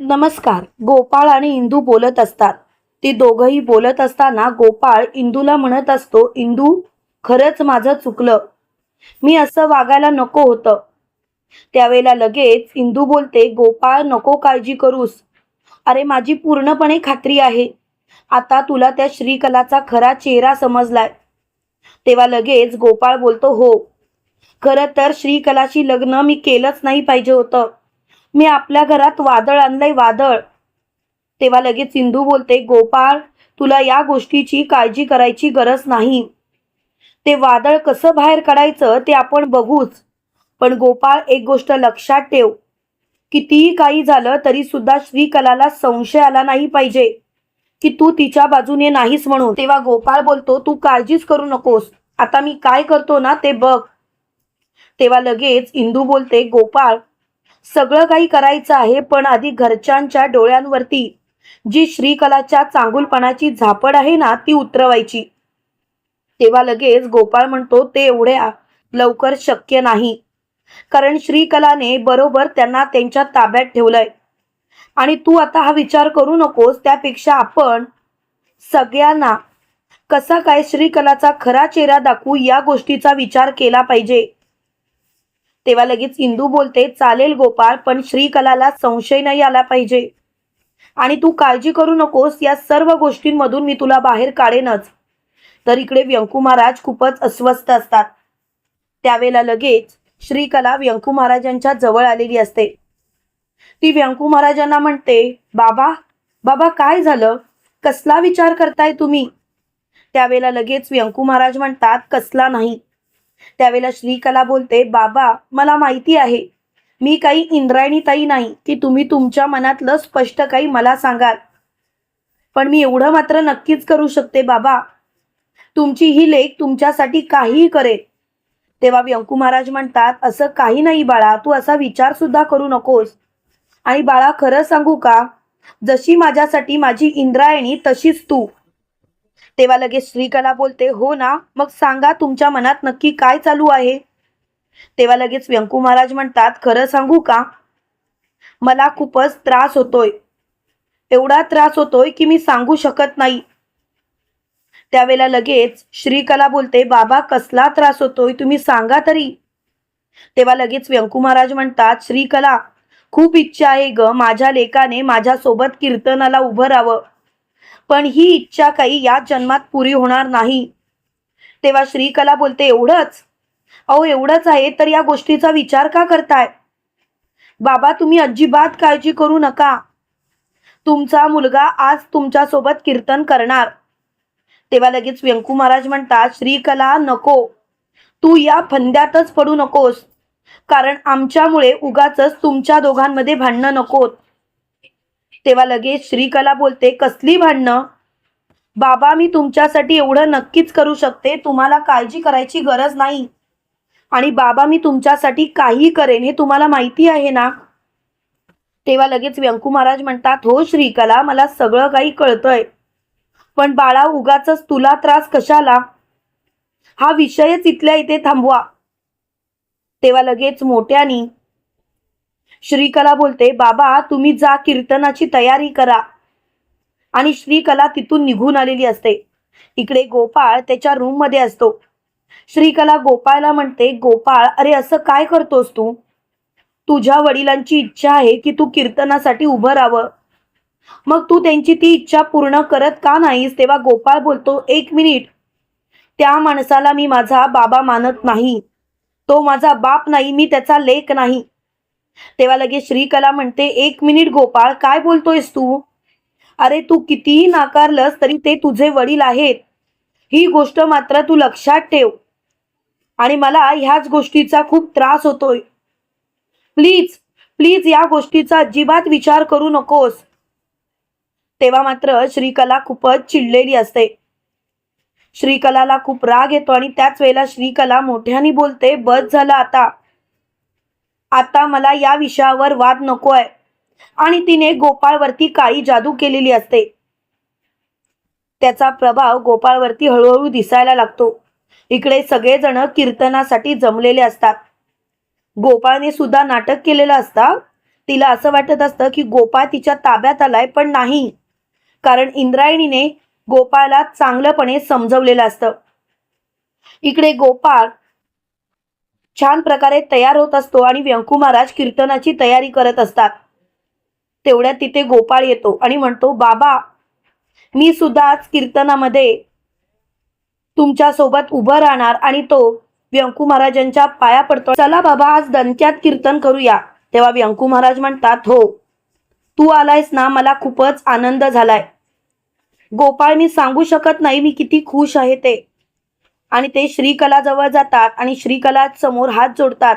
नमस्कार. गोपाळ आणि इंदू बोलत असतात. ते दोघंही बोलत असताना गोपाळ इंदूला म्हणत असतो इंदू खरंच माझं चुकलं. मी असं वागायला नको होतं. त्यावेळेला लगेच इंदू बोलते गोपाळ नको काळजी करूस. अरे माझी पूर्णपणे खात्री आहे. आता तुला त्या श्रीकलाचा खरा चेहरा समजलाय. तेव्हा लगेच गोपाळ बोलतो हो. खरं तर श्रीकलाशी लग्न मी केलंच नाही पाहिजे होतं. मी आपल्या घरात वादळ आणलंय वादळ. तेव्हा लगेच सिंधू बोलते गोपाळ तुला या गोष्टीची काळजी करायची गरज नाही. ते वादळ कसं बाहेर काढायचं ते आपण बघूच. पण गोपाळ एक गोष्ट लक्षात ठेव. कितीही काही झालं तरी सुद्धा श्रीकलाला संशय आला नाही पाहिजे की तू तिच्या बाजूने नाहीस म्हणून. तेव्हा गोपाळ बोलतो तू काळजीच करू नकोस. आता मी काय करतो ना ते बघ. तेव्हा लगेच इंदू बोलते गोपाळ सगळं काही करायचं आहे पण आधी घरच्यांच्या डोळ्यांवरती जी श्रीकलाच्या चांगुलपणाची झापड आहे ना ती उतरवायची. तेव्हा लगेच गोपाळ म्हणतो ते एवढ्या लवकर शक्य नाही. कारण श्रीकलाने बरोबर त्यांना त्यांच्या ताब्यात ठेवलंय. आणि तू आता हा विचार करू नकोस त्यापेक्षा आपण सगळ्यांना कसा काय श्रीकलाचा खरा चेहरा दाखवू या गोष्टीचा विचार केला पाहिजे. तेव्हा लगेच इंदू बोलते चालेल गोपाळ पण श्रीकलाला संशय नाही आला पाहिजे. आणि तू काळजी करू नकोस या सर्व गोष्टींमधून मी तुला बाहेर काढेनच. तर इकडे व्यंकू महाराज खूपच अस्वस्थ असतात. त्यावेळेला लगेच श्रीकला व्यंकू महाराजांच्या जवळ आलेली असते. ती व्यंकू महाराजांना म्हणते बाबा बाबा काय झालं? कसला विचार करताय तुम्ही? त्यावेळेला लगेच व्यंकू महाराज म्हणतात कसला नाही. त्यावेळेला श्रीकला बोलते बाबा मला माहिती आहे. मी काही इंद्रायणी ताई नाही. की तुम्ही तुमच्या मनातलं स्पष्ट काही मला सांगाल. पण मी एवढं मात्र नक्कीच करू शकते बाबा. तुमची ही लेख तुमच्यासाठी काहीही करेल. तेव्हा व्यंकू महाराज म्हणतात असं काही नाही बाळा तू असा विचार सुद्धा करू नकोस. आणि बाळा खरं सांगू का? जशी माझ्यासाठी माझी इंद्रायणी तशीच तू. तेव्हा लगेच श्रीकला बोलते हो ना मग सांगा तुमच्या मनात नक्की काय चालू आहे? तेव्हा लगेच व्यंकू महाराज म्हणतात खरं सांगू का? मला खूपच त्रास होतोय. एवढा त्रास होतोय की मी सांगू शकत नाही. त्यावेळेला लगेच श्रीकला बोलते बाबा कसला त्रास होतोय? तुम्ही सांगा तरी. तेव्हा लगेच व्यंकू महाराज म्हणतात श्रीकला खूप इच्छा आहे ग माझ्या लेकाने माझ्यासोबत कीर्तनाला उभं राहावं. पण ही इच्छा काही या जन्मात पुरी होणार नाही. तेव्हा श्रीकला बोलते एवढंच? अहो एवढंच आहे तर या गोष्टीचा विचार का करताय? बाबा तुम्ही अजिबात काळजी करू नका. तुमचा मुलगा आज तुमच्यासोबत कीर्तन करणार. तेव्हा लगेच व्यंकू महाराज म्हणतात श्रीकला नको. तू या फंद्यातच पडू नकोस. कारण आमच्यामुळे उगाच तुमच्या दोघांमध्ये भांडणं नकोत. तेव्हा लगेच श्रीकला बोलते कसली भांडणं? बाबा मी तुमच्यासाठी एवढं नक्कीच करू शकते. तुम्हाला काळजी करायची गरज नाही. आणि बाबा मी तुमच्यासाठी काही करेन हे तुम्हाला माहिती आहे ना? तेव्हा लगेच व्यंकू महाराज म्हणतात हो श्रीकला मला सगळं काही कळतंय. पण बाळा उगाच तुला त्रास कशाला? हा विषयच इथल्या इथे थांबवा. तेव्हा लगेच मोठ्यानी श्रीकला बोलते बाबा तुम्ही जा कीर्तनाची तयारी करा. आणि श्रीकला तिथून निघून आलेली असते. इकडे गोपाळ त्याच्या रूममध्ये असतो. श्रीकला गोपाळला म्हणते गोपाळ अरे असं काय करतोस तू? तुझ्या वडिलांची इच्छा आहे की तू कीर्तनासाठी उभं राहावं. मग तू त्यांची ती इच्छा पूर्ण करत का नाहीस? तेव्हा गोपाळ बोलतो एक मिनिट. त्या माणसाला मी माझा बाबा मानत नाही. तो माझा बाप नाही मी त्याचा लेख नाही. तेव्हा लगेच श्रीकला म्हणते एक मिनिट गोपाळ काय बोलतोयस तू? अरे तू कितीही नाकारलंस तरी ते तुझे वडील आहेत. ही गोष्ट मात्र तू लक्षात ठेव. आणि मला ह्याच गोष्टीचा खूप त्रास होतोय. प्लीज प्लीज या गोष्टीचा अजिबात विचार करू नकोस. तेव्हा मात्र श्रीकला खूपच चिडलेली असते. श्रीकलाला खूप राग येतो आणि त्याच वेळेला श्रीकला मोठ्याने बोलते बस झालं आता. आता मला या विषयावर वाद नको आहे आणि तिने गोपाळवरती काळी जादू केलेली असते. त्याचा प्रभाव गोपाळवरती हळूहळू दिसायला लागतो. इकडे सगळेजण कीर्तनासाठी जमलेले असतात. गोपाळने सुद्धा नाटक केलेलं असतं तिला असं वाटत असतं की गोपाळ तिच्या ताब्यात आलाय पण नाही. कारण इंद्रायणीने गोपाळला चांगलंपणे समजवलेलं असतं. इकडे गोपाळ छान प्रकारे तयार होत असतो आणि व्यंकू महाराज कीर्तनाची तयारी करत असतात. तेवढ्यात तिथे गोपाळ येतो आणि म्हणतो बाबा मी सुद्धा आज कीर्तनामध्ये तुमच्यासोबत उभं राहणार आणि तो व्यंकू महाराजांच्या पाया पडतो. चला बाबा आज दणक्यात कीर्तन करूया. तेव्हा व्यंकू महाराज म्हणतात हो तू आलायस ना मला खूपच आनंद झालाय. गोपाळ मी सांगू शकत नाही मी किती खुश आहे ते. आणि ते श्रीकला जवळ जातात आणि श्रीकला समोर हात जोडतात.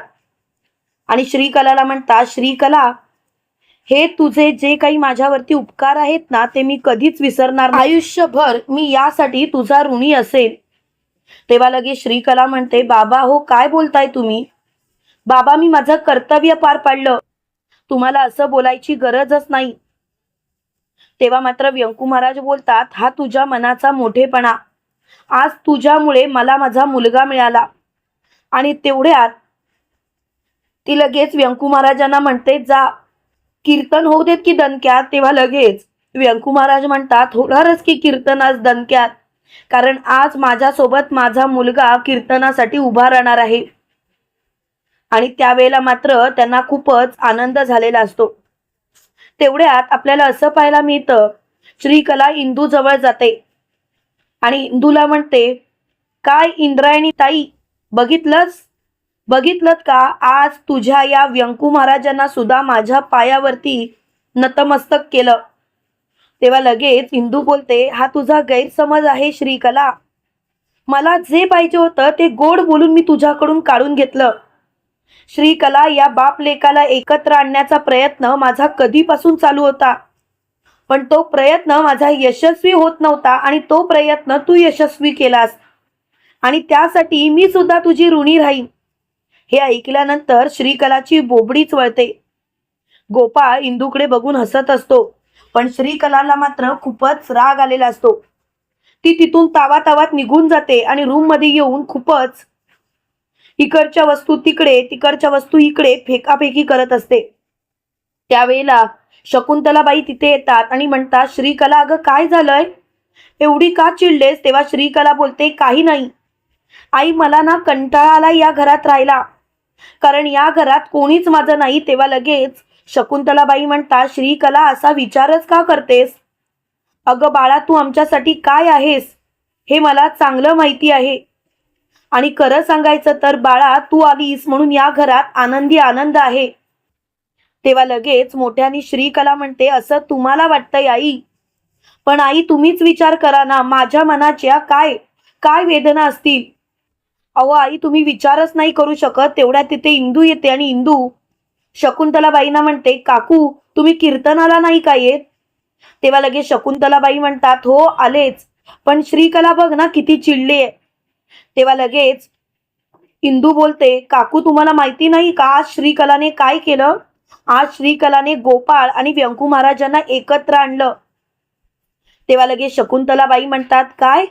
आणि श्रीकलाला म्हणतात श्रीकला हे तुझे जे काही माझ्यावरती उपकार आहेत ना ते मी कधीच विसरणार आयुष्यभर मी यासाठी तुझा ऋणी असेल तेव्हा लगेच श्रीकला म्हणते बाबा हो काय बोलताय तुम्ही? बाबा मी माझं कर्तव्य पार पाडलं. तुम्हाला असं बोलायची गरजच नाही. तेव्हा मात्र व्यंकू महाराज बोलतात हा तुझ्या मनाचा मोठेपणा. आज तुझ्यामुळे मला माझा मुलगा मिळाला. आणि तेवढ्यात ती लगेच व्यंकू महाराजांना म्हणते जा कीर्तन होऊ देत की दणक्यात? तेव्हा लगेच व्यंकू महाराज म्हणतात होणारच की कीर्तन आज दणक्यात. कारण आज माझ्यासोबत माझा मुलगा कीर्तनासाठी उभा राहणार आहे. आणि त्यावेळेला मात्र त्यांना खूपच आनंद झालेला असतो. तेवढ्यात आपल्याला असं पाहायला मिळतं श्रीकला इंदू जवळ जाते. आणि इंदूला म्हणते काय इंद्रायणी ताई बघितलंस? बघितलं का? आज तुझ्या या व्यंकू महाराजांना सुद्धा माझ्या पायावरती नतमस्तक केलं. तेव्हा लगेच इंदू बोलते हा तुझा गैरसमज आहे श्रीकला. मला जे पाहिजे होतं ते गोड बोलून मी तुझ्याकडून काढून घेतलं. श्रीकला या बाप लेकाला एकत्र आणण्याचा प्रयत्न माझा कधीपासून चालू होता. पण तो प्रयत्न माझा यशस्वी होत नव्हता आणि तो प्रयत्न तू यशस्वी केलास. आणि त्यासाठी मी सुद्धा तुझी ऋणी राहीन. हे ऐकल्यानंतर श्रीकलाची बोबडीच वळते गोपाळ इंदूकडे बघून हसत असतो पण श्रीकलाला मात्र खूपच राग आलेला असतो. ती तिथून तावा तावात निघून जाते आणि रूममध्ये येऊन खूपच इकडच्या वस्तू तिकडे तिकडच्या वस्तू इकडे फेकाफेकी करत असते. त्यावेळेला शकुंतलाबाई तिथे येतात आणि म्हणतात श्रीकला अगं काय झालंय? एवढी का चिडलेस? तेव्हा श्रीकला बोलते काही नाही. आई मला ना कंटाळा आला या घरात राहिला कारण या घरात कोणीच माझं नाही. तेव्हा लगेच शकुंतलाबाई म्हणतात श्रीकला असा विचारच का करतेस? अगं बाळा तू आमच्यासाठी काय आहेस? हे मला चांगलं माहिती आहे. आणि खरं सांगायचं तर बाळा तू आलीस म्हणून या घरात आनंदी आनंद आहे. तेव्हा लगेच मोठ्यानी श्रीकला म्हणते असं तुम्हाला वाटतंय आई? पण आई तुम्हीच विचार करा ना माझ्या मनाच्या काय काय वेदना असतील? अहो आई तुम्ही विचारच नाही करू शकत तेवढ्या तिथे इंदू येते आणि इंदू शकुंतलाबाईंना म्हणते काकू तुम्ही कीर्तनाला नाही का येत? तेव्हा लगेच शकुंतलाबाई म्हणतात हो आलेच पण श्रीकला बघ ना किती चिडली आहे. तेव्हा लगेच इंदू बोलते काकू तुम्हाला माहिती नाही का आज श्रीकलाने काय केलं? आज श्रीकलाने गोपाळ आणि व्यंकू महाराजांना एकत्र आणलं. तेव्हा लगेच शकुंतलाबाई म्हणतात काय?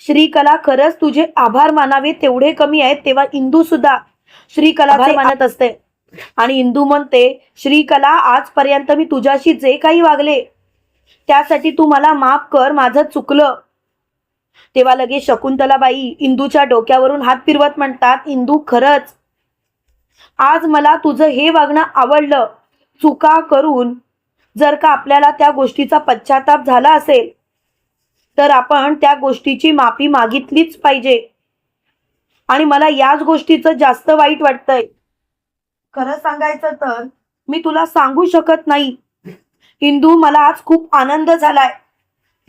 श्रीकला खरंच तुझे आभार मानावे तेवढे कमी आहेत तेव्हा इंदू सुद्धा श्रीकलाचे मानत असते. आणि इंदू म्हणते श्रीकला आजपर्यंत मी तुझ्याशी जे काही वागले त्यासाठी तू मला माफ कर माझं चुकलं. तेव्हा लगेच शकुंतलाबाई इंदूच्या डोक्यावरून हात फिरवत म्हणतात इंदू खरंच आज मला तुझं हे वागणं आवडलं. चुका करून जर का आपल्याला त्या गोष्टीचा पश्चाताप झाला असेल तर आपण त्या गोष्टीची माफी मागितलीच पाहिजे. आणि मला याच गोष्टीचं जास्त वाईट वाटतंय. खरं सांगायचं तर मी तुला सांगू शकत नाही. इंदू मला आज खूप आनंद झालाय.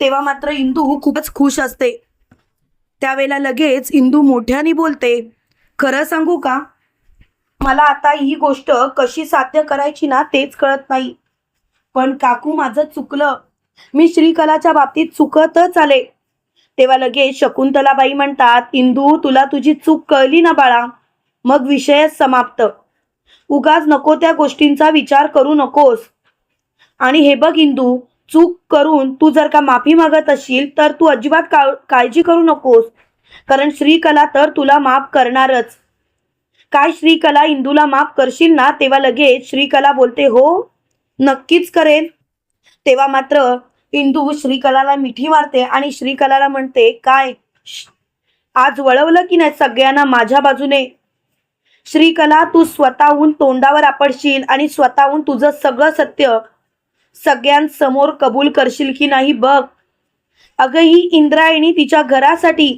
तेव्हा मात्र इंदू खूपच खुश असते. त्यावेळेला लगेच इंदू मोठ्याने बोलते खरं सांगू का? मला आता ही गोष्ट कशी साध्य करायची ना तेच कळत नाही. पण काकू माझं चुकलं. मी श्रीकलाच्या बाबतीत चुकतच आले. तेव्हा लगेच शकुंतलाबाई म्हणतात इंदू तुला तुझी चूक कळली ना बाळा? मग विषयच समाप्त. उगाच नको त्या गोष्टींचा विचार करू नकोस. आणि हे बघ इंदू चूक करून तू जर का माफी मागत असशील तर तू अजिबात काळ- काळजी करू नकोस. कारण श्रीकला तर तुला माफ करणारच. काय श्रीकला इंदूला माफ करशील ना? तेव्हा लगेच श्रीकला बोलते हो नक्कीच करेन. तेव्हा मात्र इंदू श्रीकलाला मिठी मारते आणि श्रीकलाला म्हणते काय? आज वळवलं की नाही सगळ्यांना माझ्या बाजूने? श्रीकला तू स्वतःहून तोंडावर आपडशील आणि स्वतःहून तुझं सगळं सत्य सगळ्यांसमोर कबूल करशील की नाही बघ? अगं ही इंद्रायणी तिच्या घरासाठी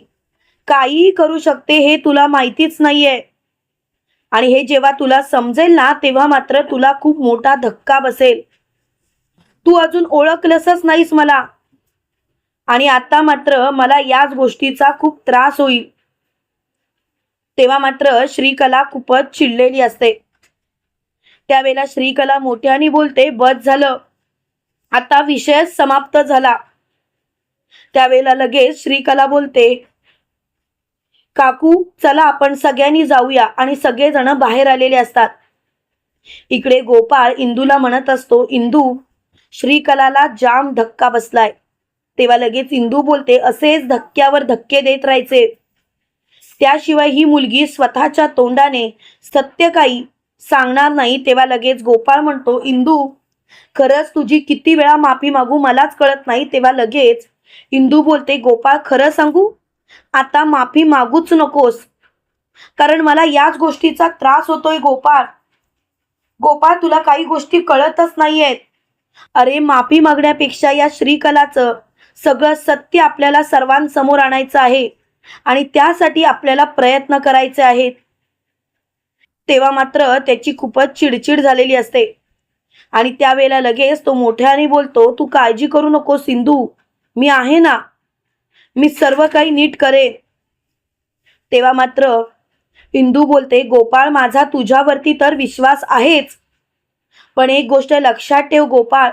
काहीही करू शकते हे तुला माहितीच नाहीये. आणि हे जेव्हा तुला समजेल ना तेव्हा मात्र तुला खूप मोठा धक्का बसेल. तू अजून ओळखलंसच नाहीस मला. आणि आता मात्र मला याच गोष्टीचा खूप त्रास होईल. तेव्हा मात्र श्रीकला खूपच चिडलेली असते. त्यावेळेला श्रीकला मोठ्याने बोलते बस झालं. आता विषय समाप्त झाला. त्यावेळेला लगेच श्रीकला बोलते काकू चला आपण सगळ्यांनी जाऊया आणि सगळेजण बाहेर आलेले असतात. इकडे गोपाळ इंदूला म्हणत असतो इंदू श्रीकलाला जाम धक्का बसलाय. तेव्हा लगेच इंदू बोलते असेच धक्क्यावर धक्के देत राहायचे. त्याशिवाय ही मुलगी स्वतःच्या तोंडाने सत्य काही सांगणार नाही. तेव्हा लगेच गोपाळ म्हणतो इंदू खरंच तुझी किती वेळा माफी मागू मलाच कळत नाही. तेव्हा लगेच इंदू बोलते गोपाळ खरं सांगू? आता माफी मागूच नकोस. कारण मला याच गोष्टीचा त्रास होतोय गोपाळ. गोपाळ तुला काही गोष्टी कळतच नाहीयेत. अरे माफी मागण्यापेक्षा या श्रीकलाचं सगळं सत्य आपल्याला सर्वांसमोर आणायचं आहे आणि त्यासाठी आपल्याला प्रयत्न करायचे आहेत. तेव्हा मात्र त्याची खूपच चिडचिड झालेली असते. आणि त्यावेळेला लगेच तो मोठ्याने बोलतो तू काळजी करू नको सिंधू. मी आहे ना मी सर्व काही नीट करेन. तेव्हा मात्र इंदू बोलते गोपाळ माझा तुझ्यावरती तर विश्वास आहेच. पण एक गोष्ट लक्षात ठेव गोपाळ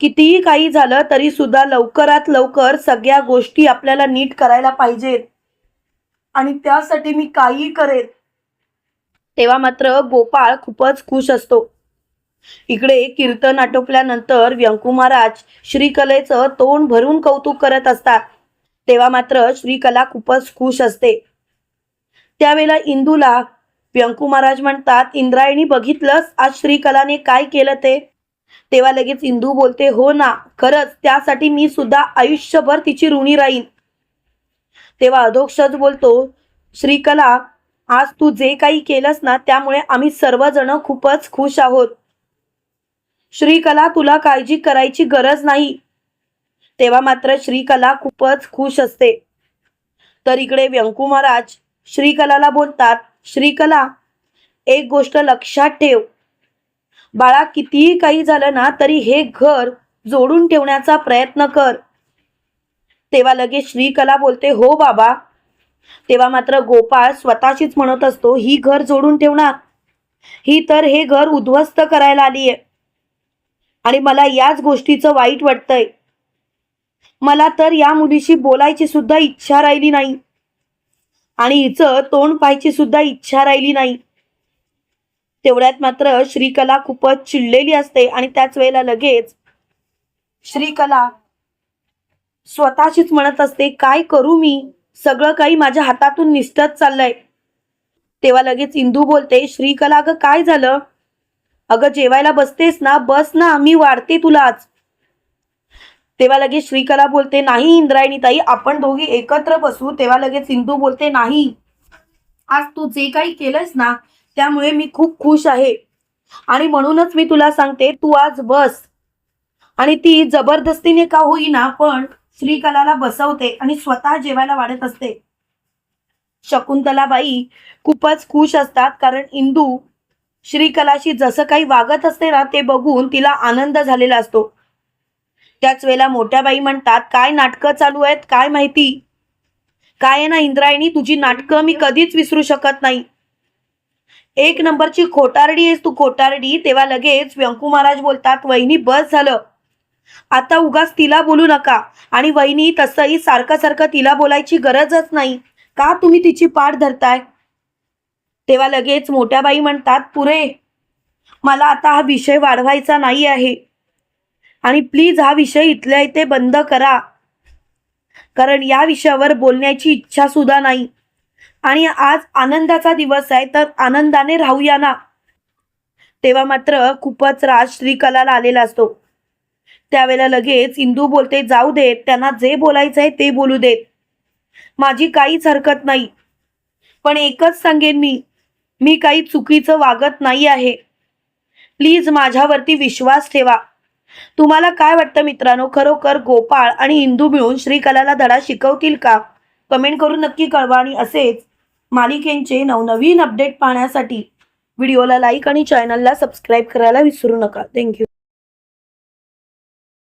कितीही काही झालं तरी सुद्धा लवकरात लवकर सगळ्या गोष्टी आपल्याला नीट करायला पाहिजेत. आणि त्यासाठी मी काहीही करेन. तेव्हा मात्र गोपाळ खूपच खुश असतो. इकडे कीर्तन आटोपल्यानंतर व्यंकुमाराज श्रीकलेचं तोंड भरून कौतुक करत असतात. तेव्हा मात्र श्रीकला खूपच खुश असते. त्यावेळेला इंदूला व्यंकू महाराज म्हणतात इंद्रायणी बघितलंस? आज श्रीकलाने काय केलं ते? तेव्हा लगेच इंदू बोलते हो ना खरंच त्यासाठी मी सुद्धा आयुष्यभर तिची ऋणी राहीन. तेव्हा अधोक्षज बोलतो श्रीकला आज तू जे काही केलंस ना त्यामुळे आम्ही सर्वजण खूपच खुश आहोत. श्रीकला तुला काळजी करायची गरज नाही. तेव्हा मात्र श्रीकला खूपच खुश असते. तर इकडे व्यंकू महाराज श्रीकलाला बोलतात श्रीकला एक गोष्ट लक्षात ठेव. बाळा कितीही काही झालं ना तरी हे घर जोडून ठेवण्याचा प्रयत्न कर. तेव्हा लगेच श्रीकला बोलते हो बाबा. तेव्हा मात्र गोपाळ स्वतःशीच म्हणत असतो ही घर जोडून ठेवणार. ही तर हे घर उद्ध्वस्त करायला आली आहे आणि मला याच गोष्टीचं वाईट वाटतंय. मला तर या मुलीशी बोलायची सुद्धा इच्छा राहिली नाही. आणि हिचं तोंड पाहायची सुद्धा इच्छा राहिली नाही. तेवढ्यात मात्र श्रीकला खूपच चिडलेली असते आणि त्याच वेळेला लगेच श्रीकला स्वतःशीच म्हणत असते काय करू मी? सगळं काही माझ्या हातातून निसटत चाललंय. तेव्हा लगेच इंदू बोलते श्रीकला अगं काय झालं? अगं जेवायला बसतेस ना? बस ना मी वाढते तुलाच. तेव्हा लगेच श्रीकला बोलते नाही इंद्रायणी ताई आपण दोघी एकत्र बसू. तेव्हा लगेच इंदू बोलते नाही आज तू जे काही केलंस ना त्यामुळे मी खूप खुश आहे. आणि म्हणूनच मी तुला सांगते तू आज बस. आणि ती जबरदस्तीने का होईना पण श्रीकलाला बसवते आणि स्वतः जेवायला वाढत असते. शकुंतलाबाई खूपच खुश असतात कारण इंदू श्रीकलाशी जसं काही वागत असते ना ते बघून तिला आनंद झालेला असतो. त्याच वेळेला मोठ्या बाई म्हणतात काय नाटकं चालू आहेत? काय माहिती? काय आहे ना इंद्रायणी? तुझी नाटकं मी कधीच विसरू शकत नाही. एक नंबरची खोटारडी आहेस तू खोटारडी. तेव्हा लगेच व्यंकू महाराज बोलतात वहिनी बस झालं. आता उगाच तिला बोलू नका. आणि वहिनी तसंही सारखं सारखं तिला बोलायची गरजच नाही. का तुम्ही तिची पाठ धरताय? तेव्हा लगेच मोठ्या बाई म्हणतात पुरे मला आता हा विषय वाढवायचा नाही आहे. आणि प्लीज हा विषय इथल्या इथे बंद करा. कारण या विषयावर बोलण्याची इच्छा सुद्धा नाही. आणि आज आनंदाचा दिवस आहे तर आनंदाने राहूया ना. तेव्हा मात्र खूपच राज श्रीकलाला आलेला असतो. त्यावेळेला लगेच इंदू बोलते जाऊ देत त्यांना जे बोलायचं आहे ते बोलू देत. माझी काहीच हरकत नाही. पण एकच सांगेन मी मी काही चुकीचं वागत नाही आहे. प्लीज माझ्यावरती विश्वास ठेवा. तुम्हाला काय वाटतं मित्रांनो? खरोखर गोपाळ आणि हिंदू मिळून श्रीकलाला धडा शिकवतील का? कमेंट करून नक्की कळवा आणि असेच मालिकेंचे नवनवीन अपडेट पाहण्यासाठी व्हिडिओला लाईक आणि चॅनलला सबस्क्राईब करायला विसरू नका. थँक्यू